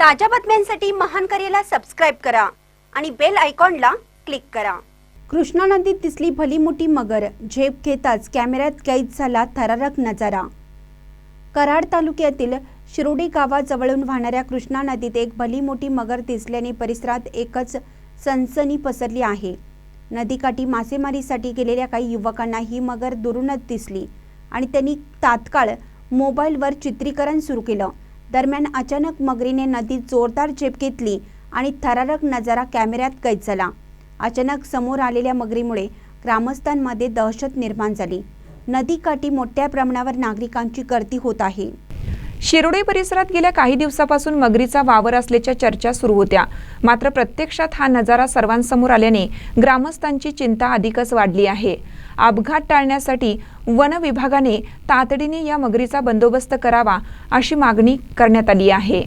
ताज्या बातम्यांसाठी महान करेला सबस्क्राईब करा आणि बेल आयकॉनला क्लिक करा. कृष्णा नदीत दिसली भली मोठी मगर झेप घेताच कॅमेऱ्यात कैद झाला थरारक नजारा. कराड तालुक्यातील शिरोडी गावाजवळून वाहणाऱ्या कृष्णा नदीत एक भली मोठी मगर दिसल्याने परिसरात एकच सनसनी पसरली आहे. नदीकाठी मासेमारीसाठी गेलेल्या काही युवकांना ही मगर दुरूनच दिसली आणि त्यांनी तात्काळ मोबाईलवर चित्रीकरण सुरू केलं. दरम्यान अचानक मगरीने नदीत जोरदार झेप घेतली आणि थरारक नजारा कॅमेऱ्यात कैद झाला अचानक समोर आलेल्या मगरीमुळे ग्रामस्थांमध्ये दहशत निर्माण झाली. नदीकाठी मोठ्या प्रमाणावर नागरिकांची गर्दी होत आहे. शिरोडे परिसरात गेल्या काही दिवसापासून मगरीचा वावर असल्याच्या चर्चा सुरू होत्या. मात्र प्रत्यक्षात हा नजारा सर्वांसमोर आल्याने ग्रामस्थांची चिंता अधिकच वाढली आहे. अपघात टाळण्यासाठी वन विभागाने तातडीने या मगरीचा बंदोबस्त करावा अशी मागणी करण्यात आली आहे.